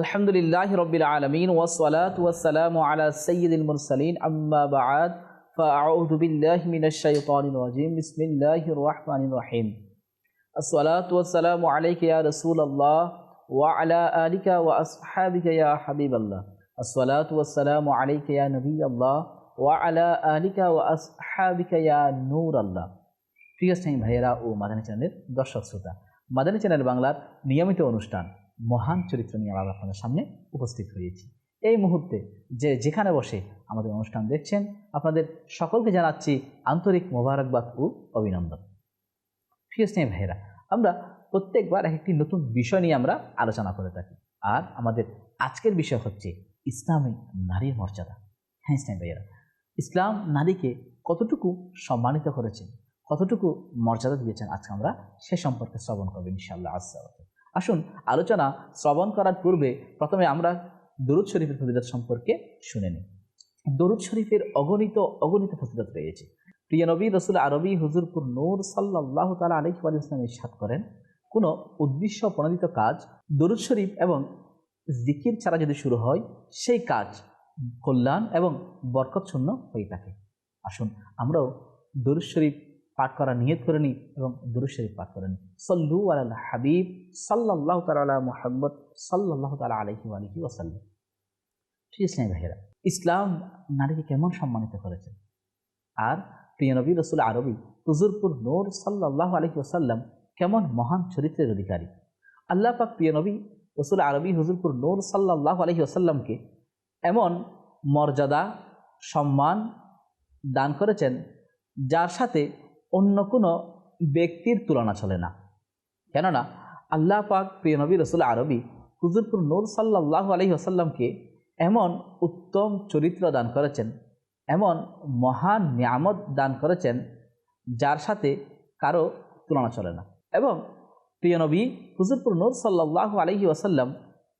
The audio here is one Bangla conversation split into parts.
الحمد لله رب العالمين والصلاة والسلام على سيد المرسلين أما بعد فأعوذ بالله من الشيطان الرجيم بسم الله الرحمن الرحيم الصلاة والسلام عليك يا رسول الله وعلى آلك وأصحابك يا حبيب الله الصلاة والسلام عليك يا نبي الله وعلى آلك وأصحابك يا نور الله في السنة بحيرة ومدني چنل درشق سوتا مدني چنل بانگلار نيامي تو মহান চরিত্র নিয়ে আমরা আপনাদের সামনে উপস্থিত হয়েছি। এই মুহূর্তে যে যেখানে বসে আমাদের অনুষ্ঠান দেখছেন, আপনাদের সকলকে জানাচ্ছি আন্তরিক মোবারকবাদ ও অভিনন্দন। প্রিয় স্নেহ ভাইয়েরা, আমরা প্রত্যেকবার এক একটি নতুন বিষয় নিয়ে আমরা আলোচনা করে থাকি। আর আমাদের আজকের বিষয় হচ্ছে ইসলামী নারীর মর্যাদা। হ্যাঁ স্নেহ ভাইয়েরা, ইসলাম নারীকে কতটুকু সম্মানিত করেছেন, কতটুকু মর্যাদা দিয়েছেন, আজকে আমরা সে সম্পর্কে শ্রবণ করব ইনশাআল্লাহ আসতে আসুন আলোচনা শ্রবণ করার পূর্বে প্রথমে আমরা দরুদ শরীফের ফজিলত সম্পর্কে শুনে নিই। দরুদ শরীফের অগণিত অগণিত ফজিলত রয়েছে। প্রিয় নবী, রসুল আরবি হুজুরপুর নূর সাল্লাহ তালা আলহি ইসলাম ইসাদ করেন, কোনো উদ্দেশ্য প্রণোদিত কাজ, দরুদ শরীফ এবং জিকির ছাড়া যদি শুরু হয়, সেই কাজ কল্যাণ এবং বরকতশূন্য হয়ে থাকে। আসুন আমরাও দরুদ শরীফ পাঠ করা নিয়ত করে নিই এবং দরুদ শরীফ পাঠ করে নিই সল্লু আল্লাহ হাবিব সাল্লাহ তালা মোহাম্মদ সাল্লাহ তালা আলহি আলহি ওসাল্লাম ঠিক আছে ভাইয়েরা, ইসলাম নারীকে কেমন সম্মানিত করেছে? আর প্রিয় নবী রসুল আরবি হুজুরপুর নূর সাল্লাহ আলহি ওসাল্লাম কেমন মহান চরিত্রের অধিকারী? আল্লাহ পাক প্রিয় নবী রসুল আরবি হুজুরপুর নূর সাল্লাহ আলহি ওসাল্লামকে এমন মর্যাদা, সম্মান দান করেছেন যার সাথে অন্য কোনো ব্যক্তির তুলনা চলে না। কেননা আল্লাহ পাক প্রিয় নবী রসুল আরবি হুজুরপুর নূর সাল্লাহ আলহি আসাল্লামকে এমন উত্তম চরিত্র দান করেছেন, এমন মহান নিয়ামত দান করেছেন যার সাথে কারও তুলনা চলে না। এবং প্রিয় নবী হুজুরপুর নূর সাল্লাহ আলহি আসাল্লাম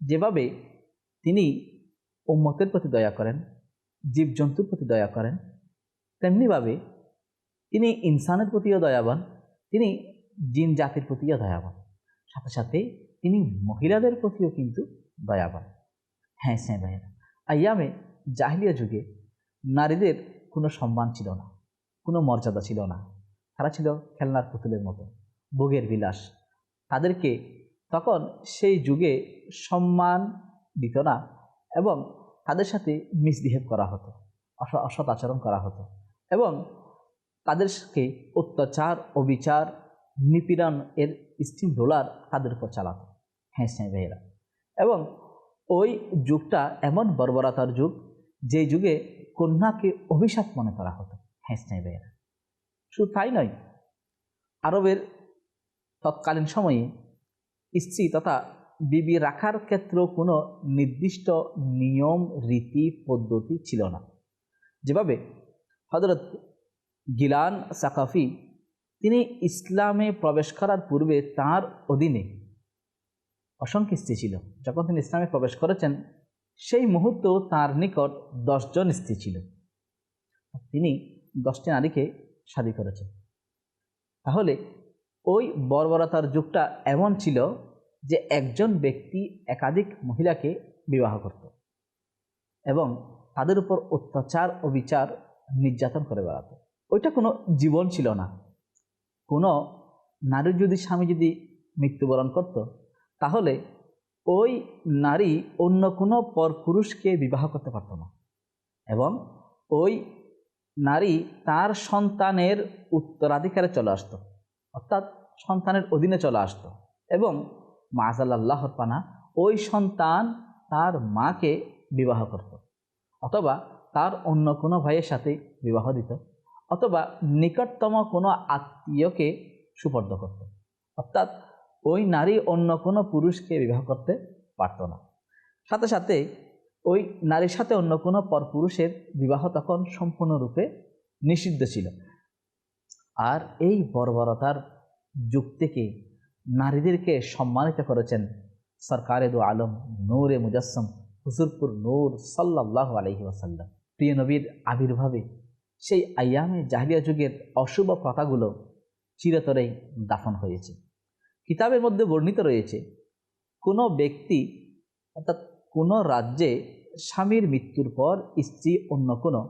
যেভাবে তিনি উম্মতের প্রতি দয়া করেন, জীবজন্তুর প্রতি দয়া করেন, তেমনিভাবে তিনি ইনসানের প্রতিও দয়াবান, তিনি জিন জাতির প্রতিও দয়াবান। সাথে সাথে তিনি মহিলাদের প্রতিও কিন্তু দয়াবান। হ্যাঁ স্যাঁ ভাইয়েরা, আইয়ামে জাহিলিয়া যুগে নারীদের কোনো সম্মান ছিল না, কোনো মর্যাদা ছিল না। তারা ছিল খেলনার পুতুলের মতো, ভোগের বিলাস। তাদেরকে তখন সেই যুগে সম্মান দিত না এবং তাদের সাথে মিসবিহেভ করা হতো অসৎ আচরণ করা হতো এবং তাদেরকে অত্যাচার, অবিচার, নিপীড়ন এর স্টিম রোলার তাদের উপর চালাতো। হ্যাঁ স্নেহ ভাইয়েরা। এবং ওই যুগটা এমন বর্বরতার যুগ, যে যুগে কন্যাকে অভিশাপ মনে করা হতো। হ্যাঁ স্নেহ ভাইয়েরা। শুধু তাই নয়, আরবের তৎকালীন সময়ে স্ত্রী তথা বিবি রাখার ক্ষেত্রেও কোনো নির্দিষ্ট নিয়ম, রীতি, পদ্ধতি ছিল না। যেভাবে হজরত গিলান সাকাফি, তিনি ইসলামে প্রবেশ করার পূর্বে তার অধীনে অসংখ্য স্ত্রী ছিল। যখন তিনি ইসলামে প্রবেশ করেছেন, সেই মুহূর্তেও তার নিকট দশজন স্ত্রী ছিল। তিনি দশটি নারীকে শাদি করেছেন। তাহলে ওই বর্বরতার যুগটা এমন ছিল যে একজন ব্যক্তি একাধিক মহিলাকে বিবাহ করত এবং তাদের উপর অত্যাচার ও বিচার নির্যাতন করে বেড়াতো। ওইটা কোনো জীবন ছিল না। কোনো নারীর যদি স্বামী যদি মৃত্যুবরণ করত, তাহলে ওই নারী অন্য কোনো পরপুরুষকে বিবাহ করতে পারত না। এবং ওই নারী তার সন্তানের উত্তরাধিকারে চলে আসত, অর্থাৎ সন্তানের অধীনে চলে আসত এবং মাজাল আল্লাহর পানা ওই সন্তান তার মাকে বিবাহ করত, অথবা তার অন্য কোনো ভাইয়ের সাথে বিবাহ দিত। অথবা নিকটতম কোনো আত্মীয়কে সুপর্দ করত। অর্থাৎ ওই নারী অন্য কোনো পুরুষকে বিবাহ করতে পারত না। সাথে সাথে ওই নারীর সাথে অন্য কোনো পরপুরুষের বিবাহ তখন সম্পূর্ণরূপে নিষিদ্ধ ছিল। আর এই বর্বরতার যুগ থেকে নারীদেরকে সম্মানিত করেছেন সরকারে দু আলম নূরে মুজাসম, হুজুরপুর নূর সাল্লাহ আলহি ওয়াসাল্লাম। প্রিয় নবীর আবির্ভাবে সেই আয়ামে জাহিলিয়া যুগের অশুভ প্রথাগুলো চিরতরেই দাফন হয়েছে। কিতাবের মধ্যে বর্ণিত রয়েছে, কোনো ব্যক্তি অর্থাৎ কোনো রাজ্যে স্বামীর মৃত্যুর পর স্ত্রী অন্য কোনো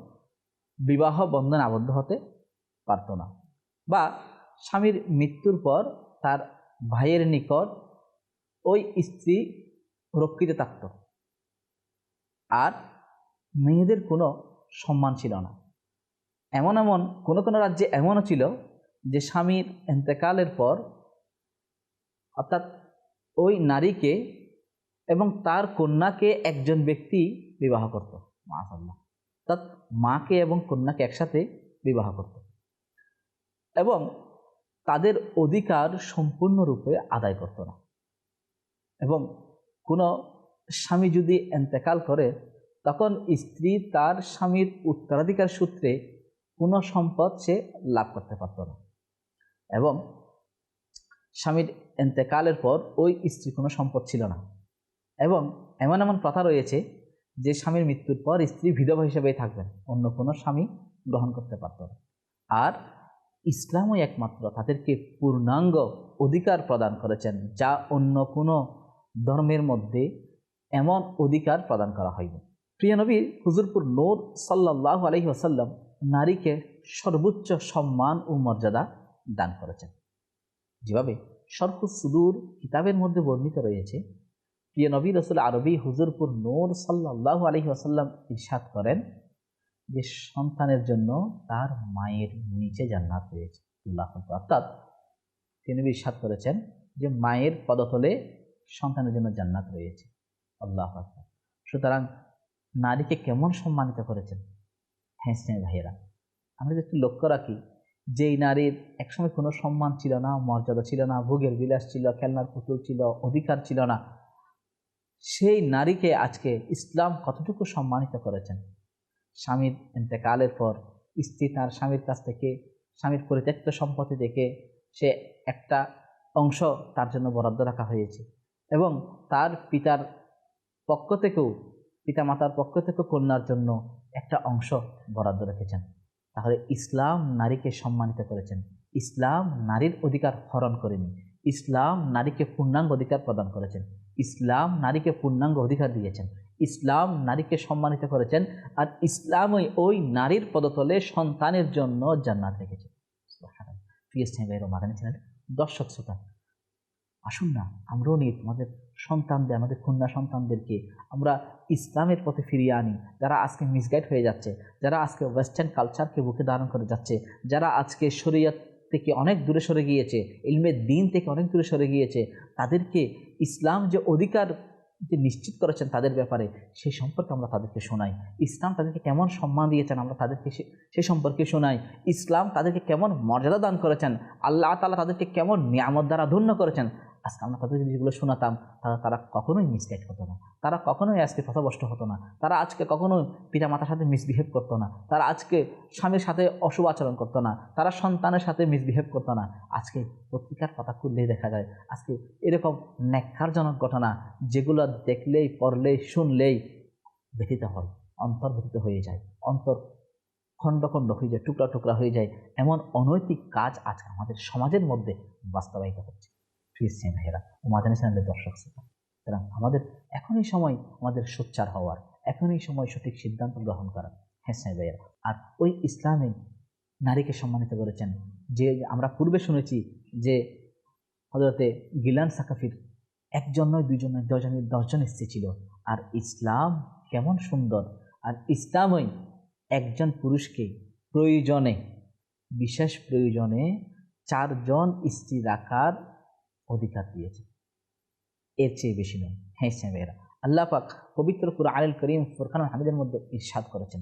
বিবাহ বন্ধন আবদ্ধ হতে পারত না বা স্বামীর মৃত্যুর পর তার ভাইয়ের নিকট ওই স্ত্রী রক্ষিত থাকত। আর মেয়েদের কোনো সম্মান ছিল না। এমন এমন, কোনো কোনো রাজ্যে এমনও ছিল যে স্বামীর এন্তেকালের পর, অর্থাৎ ওই নারীকে এবং তার কন্যাকে একজন ব্যক্তি বিবাহ করত মাশাল্লাহ অর্থাৎ মাকে এবং কন্যাকে একসাথে বিবাহ করত। এবং তাদের অধিকার সম্পূর্ণরূপে আদায় করত না। এবং কোনো স্বামী যদি এন্তেকাল করে, তখন স্ত্রী তার স্বামীর উত্তরাধিকার সূত্রে কোনো সম্পদ সে লাভ করতে পারত না। এবং স্বামীর এন্তেকালের পর ওই স্ত্রী কোনো সম্পদ ছিল না। এবং এমন এমন প্রথা রয়েছে যে স্বামীর মৃত্যুর পর স্ত্রী বিধবা হিসেবেই থাকবেন, অন্য কোনো স্বামী গ্রহণ করতে পারত না। আর ইসলামই একমাত্র তাদেরকে পূর্ণাঙ্গ অধিকার প্রদান করেছেন, যা অন্য কোনো ধর্মের মধ্যে এমন অধিকার প্রদান করা হয়নি। প্রিয় নবী, হুজুরপুর নূর সাল্লাহ আলহি আসাল্লাম নারীকে সর্বোচ্চ সম্মান ও মর্যাদা দান করেছেন। যেভাবে সরফুজ সুদূর কিতাবের মধ্যে বর্ণিত রয়েছে, প্রিয় নবী রসুল আরবি হুজুরপুর নূর সাল্লাহ আলহি আসাল্লাম ইরশাদ করেন যে সন্তানের জন্য তার মায়ের নিচে জান্নাত রয়েছে। আল্লাহ অর্থাৎ তিনি ইরশাদ করেছেন যে মায়ের পদতলে সন্তানের জন্য জান্নাত রয়েছে। আল্লাহ সুতরাং নারীকে কেমন সম্মানিত করেছেন? হ্যাঁ স্নেহ ভাইয়েরা, আমরা যদি একটু লক্ষ্য রাখি, যেই নারীর একসময় কোনো সম্মান ছিল না, মর্যাদা ছিল না, ভোগের বিলাস ছিল, খেলনার পুতুল ছিল, অধিকার ছিল না, সেই নারীকে আজকে ইসলাম কতটুকু সম্মানিত করেছেন? স্বামীর এতেকালের পর, স্ত্রী তার স্বামীর কাছ থেকে, স্বামীর পরিত্যক্ত সম্পত্তি দেখে সে একটা অংশ তার জন্য বরাদ্দ রাখা হয়েছে এবং তার পিতার পক্ষ থেকেও পিতা মাতার পক্ষ থেকেও কন্যার জন্য একটা অংশ বরাদ্দ রেখেছেন। তাহলে ইসলাম নারীকে সম্মানিত করেছেন। ইসলাম নারীর অধিকার হরণ করেনি। ইসলাম নারীকে পূর্ণাঙ্গ অধিকার প্রদান করেছেন। ইসলাম নারীকে পূর্ণাঙ্গ অধিকার দিয়েছেন। ইসলাম নারীকে সম্মানিত করেছেন আর ইসলামই ওই নারীর পদতলে সন্তানের জন্য জান্নাত রেখেছে। চ্যানেল, দর্শক শ্রোতা, আসুন না, আমরাও নিয়ে তোমাদের সন্তানদের আমাদের কন্যা সন্তানদেরকে। আমরা ইসলামের পথে ফিরিয়ে আনি, যারা আজকে মিসগাইড হয়ে যাচ্ছে, যারা আজকে ওয়েস্টার্ন কালচারকে বুকে ধারণ করে যাচ্ছে, যারা আজকে শরীয়ত থেকে অনেক দূরে সরে গিয়েছে ইলমের দিন থেকে অনেক দূরে সরে গিয়েছে, তাদেরকে ইসলাম যে অধিকার যে নিশ্চিত করেছেন তাদের ব্যাপারে সেই সম্পর্কে আমরা তাদেরকে শোনাই। ইসলাম তাদেরকে কেমন সম্মান দিয়েছেন আমরা তাদেরকে সে সম্পর্কে শোনাই। ইসলাম তাদেরকে কেমন মর্যাদা দান করেছেন, আল্লাহ তালা তাদেরকে কেমন নিয়ামত দ্বারা ধন্য করেছেন আজকে আমরা তাদের যেগুলো শোনাতাম, তারা তারা কখনোই মিসগাইড হতো না। তারা কখনোই আজকে পথভ্রষ্ট হতো না। তারা আজকে কখনোই পিতা মাতার সাথে মিসবিহেভ করতো না। তারা আজকে স্বামীর সাথে অশুভ আচরণ করতো না। তারা সন্তানের সাথে মিসবিহেভ করতো না। আজকে পত্রিকার পাতা খুললেই দেখা যায়, আজকে এরকম ন্যাক্কারজনক ঘটনা যেগুলো দেখলেই, পড়লেই, শুনলেই ব্যথিত হয়, অন্তর ব্যথিত হয়ে যায়। অন্তর খণ্ড খণ্ড হয়ে যায়, টুকরা টুকরা হয়ে যায়। এমন অনৈতিক কাজ আজকে আমাদের সমাজের মধ্যে বাস্তবায়িত হচ্ছে। ফিরছেন ভাইয়েরা ও মাদানী চ্যানেলের দর্শক শ্রোতা সুতরাং আমাদের এখনই সময় আমাদের সোচ্চার হওয়ার, এখনই সময় সঠিক সিদ্ধান্ত গ্রহণ করার। হ্যাঁ স্যার ভাইয়েরা, আর ওই ইসলামে নারীকে সম্মানিত করেছেন যে আমরা পূর্বে শুনেছি যে হজরতে গিলান সাকাফির একজন নয়, দুইজন নয় দশজনের দশজন স্ত্রী ছিল। আর ইসলাম কেমন সুন্দর। আর ইসলামই একজন পুরুষকে প্রয়োজনে, বিশেষ প্রয়োজনে চারজন স্ত্রী রাখার অধিকার দিয়েছে। এর চেয়ে বেশি নয়। হ্যাঁ মেয়েরা আল্লাহ পাক পবিত্র কুরআনুল করিম ফোরখানুল হামিদের মধ্যে ইরশাদ করেছেন।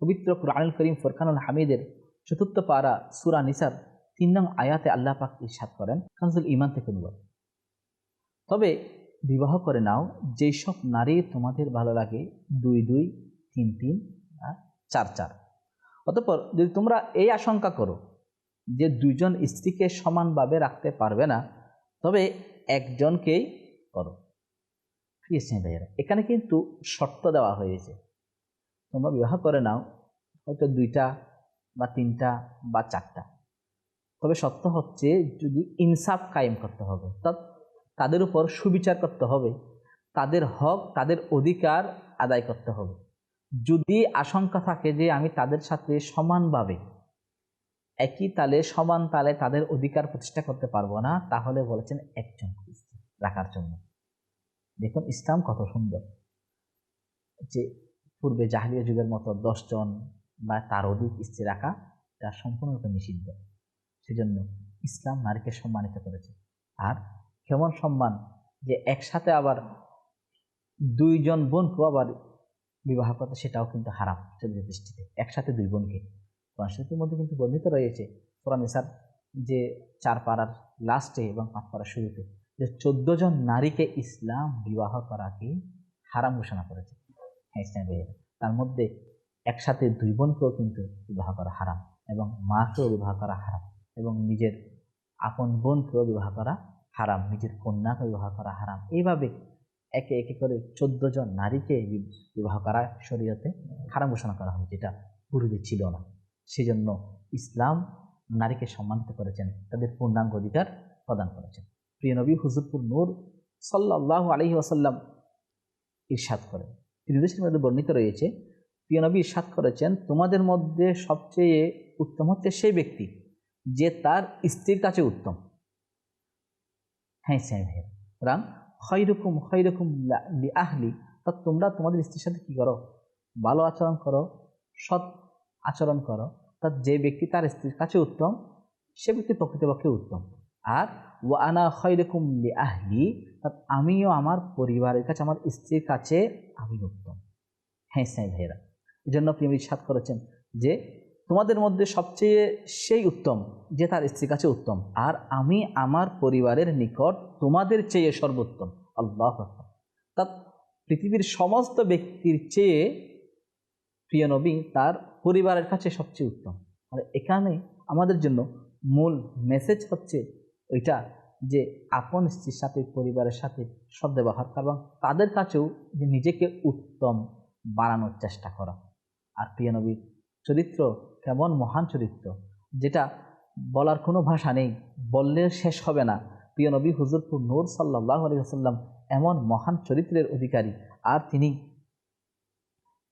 পবিত্র কুরআনুল করিম ফোরখানুল হামিদের চতুর্থ পারা সুরা নিসার তিন নং আয়াতে আল্লাহ পাক ইরশাদ করেন, কানজুল ইমান থেকে অনুবাদ। তবে বিবাহ করে নাও যেসব নারী তোমাদের ভালো লাগে, দুই দুই, তিন তিন চার চার। অতঃপর যদি তোমরা এই আশঙ্কা করো যে দুইজন স্ত্রীকে সমানভাবে রাখতে পারবে না তবে একজনকেই করো। প্রিয় ভাইয়েরা, এখানে কিন্তু শর্ত দেওয়া হয়েছে। তোমরা বিবাহ করে নাও, হয়তো দুইটা বা তিনটা বা চারটা। তবে সত্য হচ্ছে যদি ইনসাফ কায়েম করতে হবে, অর্থাৎ তাদের উপর সুবিচার করতে হবে, তাদের হক, তাদের অধিকার আদায় করতে হবে। যদি আশঙ্কা থাকে যে আমি তাদের সাথে সমানভাবে একই তালে, সমান তালে তাদের অধিকার প্রতিষ্ঠা করতে পারব না। তাহলে বলেছেন একজন রাখার জন্য। দেখুন, ইসলাম কত সুন্দর। যে পূর্বে জাহালীয় যুগের মতো দশজন বা তার অধিক স্ত্রী রাখা, তা সম্পূর্ণরূপে নিষিদ্ধ। সেজন্য ইসলাম নারীকে সম্মানিত করেছে। আর কেমন সম্মান যে একসাথে আবার দুইজন বোনকেও আবার বিবাহ করতে, সেটাও কিন্তু হারাম শরীরের দৃষ্টিতে। একসাথে দুই বোনকে। কোরআন মধ্যে কিন্তু বর্ণিত রয়েছে কোরআন ইসার যে চার পাড়ার লাস্টে এবং পাঁচ পাড়ার শুরুতে, যে চোদ্দ জন নারীকে ইসলাম বিবাহ করাকে হারাম ঘোষণা করেছে। হ্যাঁ ইসলাম তার মধ্যে একসাথে দুই বোনকেও কিন্তু বিবাহ করা হারাম এবং মাকেও বিবাহ করা হারাম এবং নিজের আপন বোনকেও বিবাহ করা হারাম, নিজের কন্যাকে বিবাহ করা হারাম। এইভাবে একে একে করে চোদ্দ জন নারীকে বিবাহ করা শরীয়তে হারাম ঘোষণা করা হয়, যেটা পূর্বে ছিল না। সেজন্য ইসলাম নারীকে সম্মানিত করেছেন, তাদের পূর্ণাঙ্গ অধিকার প্রদান করেছেন। প্রিয় নবী, হুজুরপুর নূর সাল্লাহ আলহি আসাল্লাম ইরশাদ করেন। ত্রিদেশের মধ্যে বর্ণিত রয়েছে, প্রিয় নবী ইরশাদ করেছেন, তোমাদের মধ্যে সবচেয়ে উত্তম হচ্ছে সেই ব্যক্তি যে তার স্ত্রীর কাছে উত্তম। হ্যাঁ হ্যাঁ ভাই সুতরাং খৈরকম খৈরকম আহলি তা তোমরা তোমাদের স্ত্রীর সাথে কী করো? ভালো আচরণ করো, সৎ আচরণ করো, তা যে ব্যক্তি তার স্ত্রীর কাছে উত্তম, সে ব্যক্তি প্রকৃতপক্ষে উত্তম। আর ও আনা খৈরকম লি আহলি আমিও আমার পরিবারের কাছে, আমার স্ত্রীর কাছে আমি উত্তম। হ্যাঁ সাই ভাইরা এই জন্য প্রেমী সাত করেছেন যে তোমাদের মধ্যে সবচেয়ে সেই উত্তম যে তার স্ত্রীর কাছে উত্তম, আর আমি আমার পরিবারের নিকট তোমাদের চেয়ে সর্বোত্তম। আল্লাহ তা পৃথিবীর সমস্ত ব্যক্তির চেয়ে প্রিয় নবী, তার পরিবারের কাছে সবচেয়ে উত্তম। আর এখানে আমাদের জন্য মূল মেসেজ হচ্ছে ওইটা যে আপন স্ত্রীর সাথে, পরিবারের সাথে সদ্ব্যবহার করা এবং তাদের কাছেও যে নিজেকে উত্তম বানানোর চেষ্টা করা। আর প্রিয় নবীর চরিত্র কেমন মহান চরিত্র, যেটা বলার কোনো ভাষা নেই বললে শেষ হবে না। প্রিয় নবী হুজুরপুর নূর সাল্লাহ আলী আসাল্লাম এমন মহান চরিত্রের অধিকারী, আর তিনি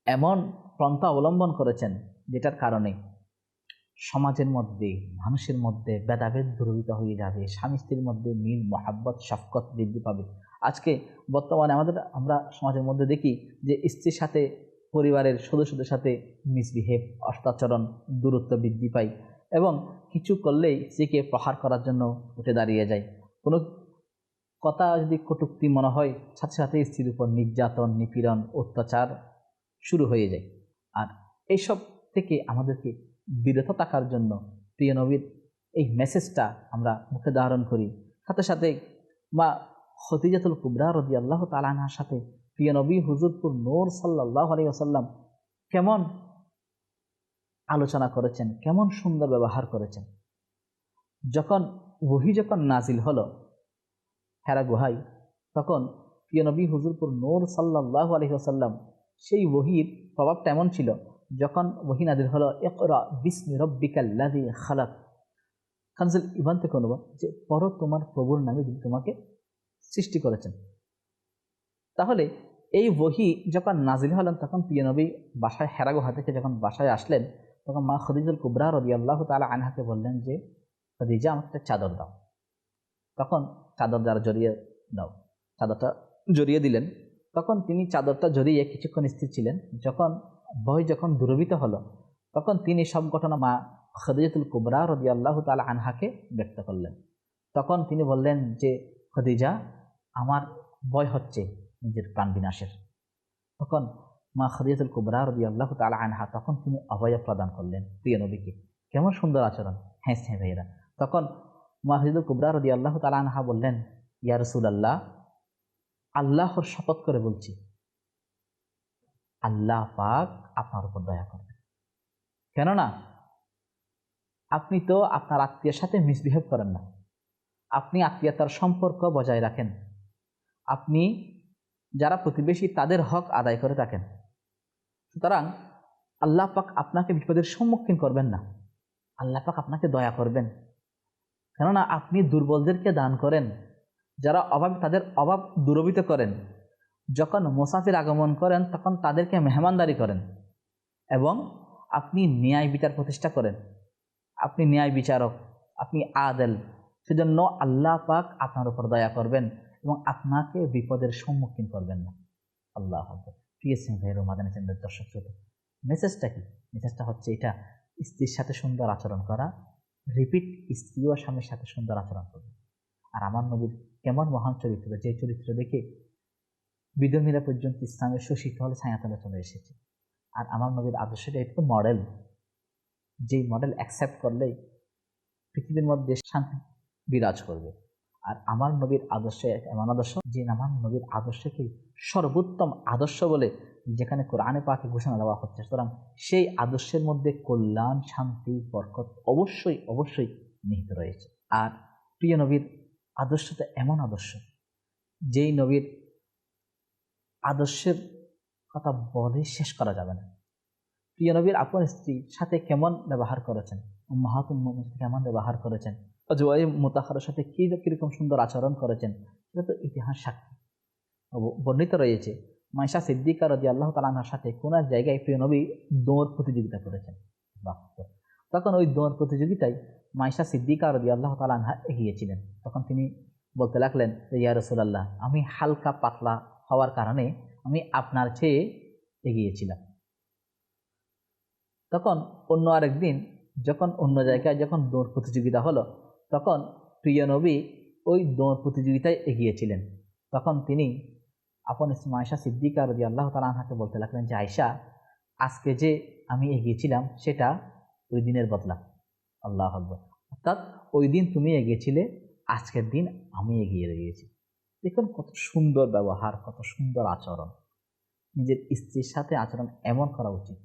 এমন পন্থা অবলম্বন করেছেন যেটার কারণে সমাজের মধ্যে, মানুষের মধ্যে ভেদাভেদ দূরীভূত হয়ে যাবে, স্বামী স্ত্রীর মধ্যে মিল, মহাব্বত শফকত বৃদ্ধি পাবে। আজকে বর্তমানে আমাদের, আমরা সমাজের মধ্যে দেখি যে স্ত্রীর সাথে পরিবারের সদস্যদের সাথে মিসবিহেভ অষ্টাচরণ দূরত্ব বৃদ্ধি পায় এবং কিছু করলেই স্ত্রীকে প্রহার করার জন্য উঠে দাঁড়িয়ে যায়। কোনো কথা যদি কটুক্তি মনে হয়, সাথে সাথে স্ত্রীর উপর নির্যাতন, নিপীড়ন, অত্যাচার শুরু হয়ে যায়। আর এইসব থেকে আমাদেরকে বিরত থাকার জন্য প্রিয় নবীর এই মেসেজটা আমরা মুখে ধারণ করি। সাথে সাথে বা হতিজাতুল কুবরা রদি আল্লাহ তালাহার সাথে প্রিয় নবী হুজুরপুর নোর সাল্লাহ আলী আসাল্লাম কেমন আলোচনা করেছেন, কেমন সুন্দর ব্যবহার করেছেন। যখন ওহি যখন নাজিল হলো হেরা গুহাই তখন প্রিয় নবী হুজুরপুর নোর সাল্লাহ আলী আসাল্লাম সেই ওহির প্রভাবটা এমন ছিল যখন ওহি নাজিল হলো একরা বিসমি রব্বিকাল্লাদি খালাক। খানজুল ইভান থেকে অনুভব যে পর তোমার প্রভুর নামে যিনি তোমাকে সৃষ্টি করেছেন। তাহলে এই বহি যখন নাজিল হলেন, তখন প্রিয় নবী বাসায় হেরাগোহা থেকে যখন বাসায় আসলেন, তখন মা খদিজুল কুবরা রবি আল্লাহ তালা আনহাকে বললেন যে, খদিজা, আমাকে একটা চাদর দাও। তখন চাদর দ্বারা জড়িয়ে দাও, চাদরটা জড়িয়ে দিলেন। তখন তিনি চাদরটা জড়িয়ে কিছুক্ষণ স্থির ছিলেন। যখন ভয় যখন দূরবিত হলো, তখন তিনি সব ঘটনা মা খদিজাতুল কুবরা রদি আল্লাহ তালা আনহাকে ব্যক্ত করলেন। তখন তিনি বললেন যে, খদিজা, আমার ভয় হচ্ছে নিজের প্রাণ বিনাশের। তখন মা খদিজাতুল কুবরা রদি আল্লাহ তালা আনহা তখন তিনি অভয় প্রদান করলেন, প্রিয় নবীকে, কেমন সুন্দর আচরণ। হ্যাঁ হ্যাঁ ভাইয়েরা। তখন মা খদিজুল কুবরা রদি আল্লাহ তালা আনহা বললেন, ইয়া রসুল আল্লাহ আল্লাহর শপথ করে বলছি, আল্লাহ পাক আপনার উপর দয়া করবেন। কেননা, আপনি তো আপনার আত্মীয়ের সাথে মিসবিহেভ করেন না। আপনি আত্মীয়তার সম্পর্ক বজায় রাখেন। আপনি যারা প্রতিবেশী, তাদের হক আদায় করে থাকেন। সুতরাং, আল্লাহ পাক আপনাকে বিপদের সম্মুখীন করবেন না। আল্লাহ পাক আপনাকে দয়া করবেন। কেননা, আপনি দুর্বলদেরকে দান করেন। যারা অভাব, তাদের অভাব দূরবিত করেন। যখন মুসাফির আগমন করেন, তখন তাদেরকে মেহমানদারি করেন এবং আপনি ন্যায় বিচার প্রতিষ্ঠা করেন। আপনি ন্যায় বিচারক, আপনি আদেল। সেজন্য আল্লাহ পাক আপনার উপর দয়া করবেন এবং আপনাকে বিপদের সম্মুখীন করবেন না। আল্লাহ প্রিয় সিং ভাইয়ের মাদানী চন্দ্রের দর্শক শ্রোতা মেসেজটা কি? মেসেজটা হচ্ছে এটা, স্ত্রীর সাথে সুন্দর আচরণ করা। রিপিট স্ত্রী ও স্বামীর সাথে সুন্দর আচরণ করবে। আর আমার নবীর কেমন মহান চরিত্র, যে চরিত্র দেখে বিধর্মীরা পর্যন্ত ইসলামের সুশীতল ছায়াতলে চলে এসেছে। আর আমার নবীর আদর্শটা এটা তো মডেল যেই মডেল অ্যাকসেপ্ট করলেই পৃথিবীর মধ্যে শান্তি বিরাজ করবে। আর আমার নবীর আদর্শ এমন আদর্শ যে আমার নবীর আদর্শকে সর্বোত্তম আদর্শ বলে যেখানে কোরআনে পাকে ঘোষণা দেওয়া হচ্ছে। সুতরাং সেই আদর্শের মধ্যে কল্যাণ, শান্তি, বরকত অবশ্যই অবশ্যই নিহিত রয়েছে। আর প্রিয় নবীর আদর্শটা এমন আদর্শ, যেই নবীর আদর্শের কথা বলে শেষ করা যাবে না। প্রিয় নবীর আপন স্ত্রীর সাথে কেমন ব্যবহার করেছেন? মাহাতুল কেমন ব্যবহার করেছেন? জোয়াই মোতাহারের সাথে কী কীরকম সুন্দর আচরণ করেছেন? সেটা তো ইতিহাস সাক্ষী। বর্ণিত রয়েছে মাইশা সিদ্দিকা রদি আল্লাহ তালাহার সাথে কোন এক জায়গায় প্রিয় নবী দৌড় প্রতিযোগিতা করেছেন। তখন ওই দৌড় প্রতিযোগিতায় মাইশা সিদ্দিকা রদি আল্লাহ তালাহা এগিয়েছিলেন। তখন তিনি বলতে লাগলেন, ইয়া রসুলাল্লাহ, আমি হালকা পাতলা হওয়ার কারণে আমি আপনার চেয়ে এগিয়েছিলাম। তখন অন্য আরেক দিন যখন অন্য জায়গায় যখন দৌড় প্রতিযোগিতা হলো, তখন প্রিয় নবী ওই দৌড় প্রতিযোগিতায় এগিয়েছিলেন। তখন তিনি আপন আয়সা সিদ্দিকা রদি আল্লাহ তালাহাকে বলতে লাগলেন যে আয়সা আজকে যে আমি এগিয়েছিলাম, সেটা ওই দিনের বদলা। আল্লাহ আকবর। অর্থাৎ ওই দিন তুমি এগিয়েছিলে, আজকের দিন আমি এগিয়ে গিয়েছি দেখুন কত সুন্দর ব্যবহার, কত সুন্দর আচরণ। নিজের স্ত্রীর সাথে আচরণ এমন করা উচিত।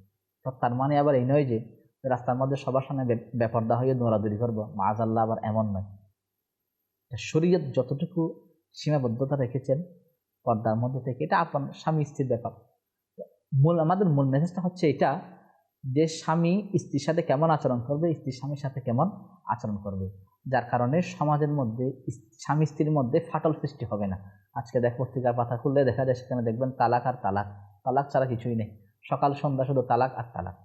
তার মানে আবার এই নয় যে রাস্তার মধ্যে সবার সামনে ব্যাপারদা হয়ে দৌড়াদৌড়ি করব মাজ আল্লাহ আবার এমন নয়। শরীয়ত যতটুকু সীমাবদ্ধতা রেখেছেন, পর্দার মধ্যে থেকে, এটা আপনার স্বামী স্ত্রীর ব্যাপার। মূল আমাদের মূল মেসেজটা হচ্ছে এটা যে স্বামী স্ত্রীর সাথে কেমন আচরণ করবে, স্ত্রীর স্বামীর সাথে কেমন আচরণ করবে? যার কারণে সমাজের মধ্যে স্বামী স্ত্রীর মধ্যে ফাটল সৃষ্টি হবে না। আজকে দেখ পত্রিকার পাতা খুললে দেখা যায় সেখানে দেখবেন তালাক আর তালাক। তালাক ছাড়া কিছুই নেই। সকাল, সন্ধ্যা শুধু তালাক আর তালাক।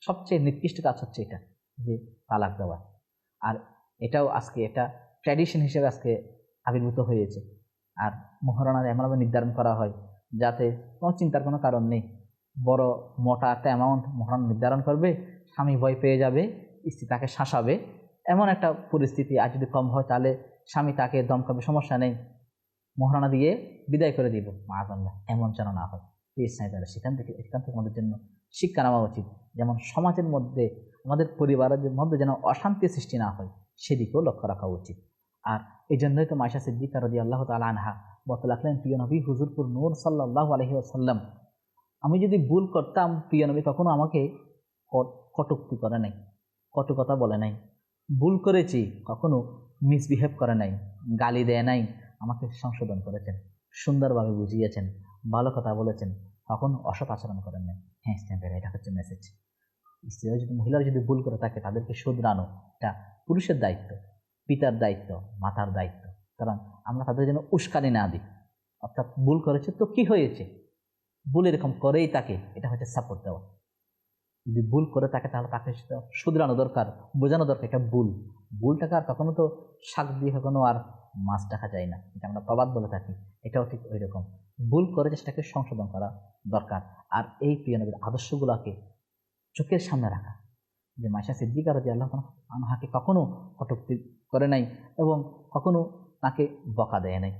সবচেয়ে নিকৃষ্ট কাজ হচ্ছে এটা, যে তালাক দেওয়া। আর এটাও আজকে এটা ট্র্যাডিশন হিসেবে আজকে আবির্ভূত হয়েছে। আর মহারণার এমনভাবে নির্ধারণ করা হয়, যাতে কোনো চিন্তার কোনো কারণ নেই। বড় মোটা একটা অ্যামাউন্ট মহারণ নির্ধারণ করবে, স্বামী ভয় পেয়ে যাবে, স্ত্রী তাকে শাসাবে। এমন একটা পরিস্থিতি আর যদি কম হয় তাহলে স্বামী তাকে দমকাবে সমস্যা নেই। মহারণা দিয়ে বিদায় করে দিব। মাহাজাল্লাহ এমন যেন না হয়। প্লিজ তাহলে সেখান থেকে, এখান থেকে আমাদের জন্য শিক্ষা নেওয়া উচিত। যেমন সমাজের মধ্যে, আমাদের পরিবারের মধ্যে যেন অশান্তি সৃষ্টি না হয়, সেদিকেও লক্ষ্য রাখা উচিত। আর এই জন্যই তো মাইশা সিদ্দিকা রদি আল্লাহ তালা আনহা বলতে লাগলেন প্রিয় নবী, হুজুরপুর নূর সাল্লাহ আলহি আসাল্লাম আমি যদি ভুল করতাম প্রিয় নবী কখনো আমাকে কটুক্তি করে নাই কটু কথা বলে নাই। ভুল করেছি, কখনো মিসবিহেভ করে নাই, গালি দেয় নাই, আমাকে সংশোধন করেছেন, সুন্দরভাবে বুঝিয়েছেন, ভালো কথা বলেছেন তখন অসৎ আচরণ করেন নাই। হ্যাঁ স্ট্যাম্পের এটা হচ্ছে মেসেজ স্ত্রীরা যদি, মহিলারা যদি ভুল করে থাকে, তাদেরকে শোধরানো, এটা পুরুষের দায়িত্ব, পিতার দায়িত্ব, মাতার দায়িত্ব। কারণ আমরা তাদের যেন উস্কানি না দিই। অর্থাৎ ভুল করেছে তো কি হয়েছে? ভুল এরকম করেই তাকে এটা হচ্ছে সাপোর্ট দেওয়া। যদি ভুল করে থাকে তাহলে তাকে সেটা শুধরানো দরকার, বোঝানো দরকার এটা ভুল। ভুলটাকে আর কখনো তো শাক দিয়ে কখনো আর মাছ দেখা যায় না। এটা আমরা প্রবাদ বলে থাকি, এটাও ঠিক ওই রকম ভুল করেছে সেটাকে সংশোধন করা দরকার। আর এই প্রিয়নবীর আদর্শগুলোকে চোখের সামনে রাখা। যে মাইশা সিদ্দিকা রাজি আল্লাহ আনহাকে কখনো কটুক্তি করে নাই এবং কখনো তাকে বকা দেয় নাই।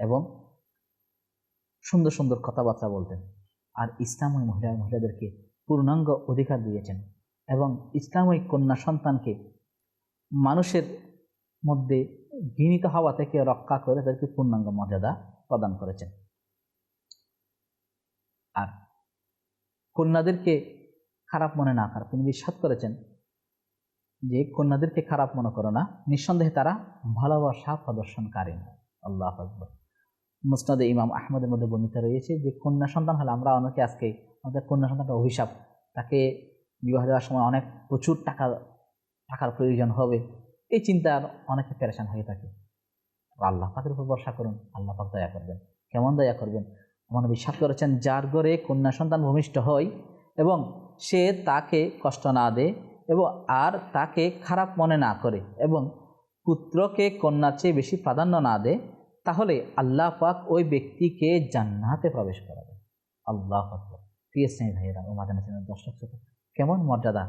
এবং সুন্দর সুন্দর কথাবার্তা বলতেন। আর ইসলামী মহিলা মহিলাদেরকে পূর্ণাঙ্গ অধিকার দিয়েছেন এবং ইসলামী কন্যা সন্তানকে মানুষের মধ্যে ঘৃণিত হওয়া থেকে রক্ষা করে তাদেরকে পূর্ণাঙ্গ মর্যাদা প্রদান করেছেন। আর কন্যাদেরকে খারাপ মনে না করা, তিনি বিশ্বাস করেছেন যে কন্যাদেরকে খারাপ মনে করো না, নিঃসন্দেহে তারা ভালোবাসা প্রদর্শনকারী। আল্লাহ আকবর। মুসনাদে ইমাম আহমদের মধ্যে বর্ণিত রয়েছে যে কন্যা সন্তান হলে আমরা অনেকে আজকে আমাদের কন্যা সন্তানটা অভিশাপ, তাকে বিবাহ দেওয়ার সময় অনেক প্রচুর টাকা, টাকার প্রয়োজন হবে। এই চিন্তার অনেকে প্যারেশান হয়ে থাকে। আল্লাহ পাকের উপর ভরসা করুন, আল্লাহ পাক দয়া করবেন। কেমন দয়া করবেন? মহানবী সাত করেছেন, যার ঘরে কন্যা সন্তান ভূমিষ্ঠ হয় এবং সে তাকে কষ্ট না দেয় এবং আর তাকে খারাপ মনে না করে এবং পুত্রকে কন্যার চেয়ে বেশি প্রাধান্য না দেয় তাহলে আল্লাহ পাক ওই ব্যক্তিকে জান্নাতে প্রবেশ করাবে। আল্লাহ প্রিয় স্নেহ ভাইয়েরা, ও মাদানা চ্যানেল দর্শক কেমন মর্যাদা?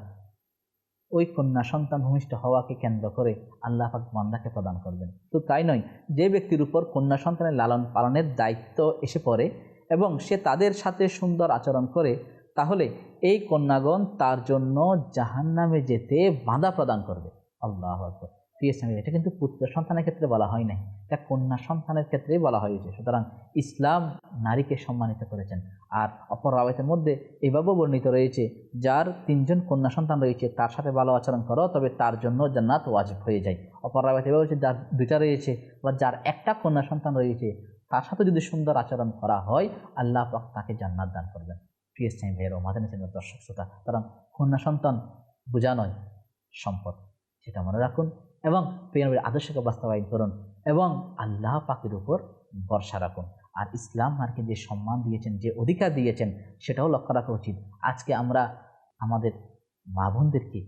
ওই কন্যা সন্তান ভূমিষ্ঠ হওয়াকে কেন্দ্র করে আল্লাহ পাক বান্দাকে প্রদান করবেন। তো তাই নয়, যে ব্যক্তির উপর কন্যা সন্তানের লালন পালনের দায়িত্ব এসে পড়ে এবং সে তাদের সাথে সুন্দর আচরণ করে, তাহলে এই কন্যাগণ তার জন্য জাহান্নামে যেতে বাধা প্রদান করবে। আল্লাহ আকবর। প্রিয় স্বামী এটা কিন্তু পুত্র সন্তানের ক্ষেত্রে বলা হয় নাই। এটা কন্যা সন্তানের ক্ষেত্রে বলা হয়েছে। সুতরাং ইসলাম নারীকে সম্মানিত করেছেন। আর অপর রাওয়ায়তের মধ্যে এভাবেও বর্ণিত রয়েছে, যার তিনজন কন্যা সন্তান রয়েছে, তার সাথে ভালো আচরণ করো, তবে তার জন্য জান্নাত ওয়াজিব হয়ে যায়। অপর রাওয়ায়ত এভাবে হচ্ছে যার দুইটা রয়েছে, বা যার একটা কন্যা সন্তান রয়েছে, তার সাথে যদি সুন্দর আচরণ করা হয়, আল্লাহ পাক তাকে জান্নাত দান করবেন। প্রিয় স্নেহ ভাইয়ের ও মাদানী দর্শক শ্রোতা, সুতরাং কন্যা সন্তান বোঝা নয়, সম্পদ। সেটা মনে রাখুন। এবং প্রিয়নবীর আদর্শকে বাস্তবায়ন করুন এবং আল্লাহ পাকের উপর ভরসা রাখুন। আর ইসলাম মার্কে যে সম্মান দিয়েছেন, যে অধিকার দিয়েছেন, সেটাও লক্ষ্য রাখা উচিত। আজকে আমরা আমাদের মা বোনদেরকে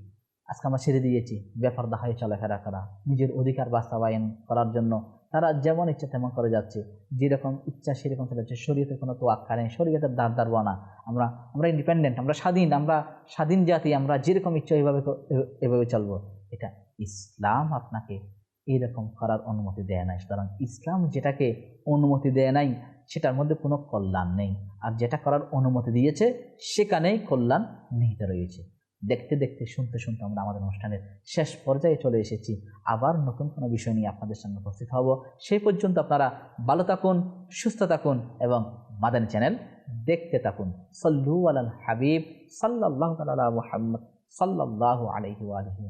আজকে আমরা ছেড়ে দিয়েছি ব্যাপার হয়ে চলাফেরা করা, নিজের অধিকার বাস্তবায়ন করার জন্য। তারা যেমন ইচ্ছা তেমন করে যাচ্ছে, যেরকম ইচ্ছা সেরকম চলে যাচ্ছে। শরীয়তে কোনো তো আখ্যা নেই, শরীয়তের দাঁড় দাঁড়বো না। আমরা আমরা ইন্ডিপেন্ডেন্ট আমরা স্বাধীন আমরা স্বাধীন জাতি, আমরা যেরকম ইচ্ছা এভাবে এভাবে চলবো। এটা ইসলাম আপনাকে এইরকম করার অনুমতি দেয় নাই। সুতরাং ইসলাম যেটাকে অনুমতি দেয় নাই, সেটার মধ্যে কোনো কল্যাণ নেই। আর যেটা করার অনুমতি দিয়েছে, সেখানেই কল্যাণ নিহিত রয়েছে। দেখতে দেখতে, শুনতে শুনতে আমরা আমাদের অনুষ্ঠানের শেষ পর্যায়ে চলে এসেছি। আবার নতুন কোনো বিষয় নিয়ে আপনাদের সামনে উপস্থিত হব। সেই পর্যন্ত আপনারা ভালো থাকুন, সুস্থ থাকুন এবং মাদানী চ্যানেল দেখতে থাকুন। সল্লু আলাল হাবিব সাল্লাহ তালা মুহাম্মদ সাল্লাহ আলহি আলহি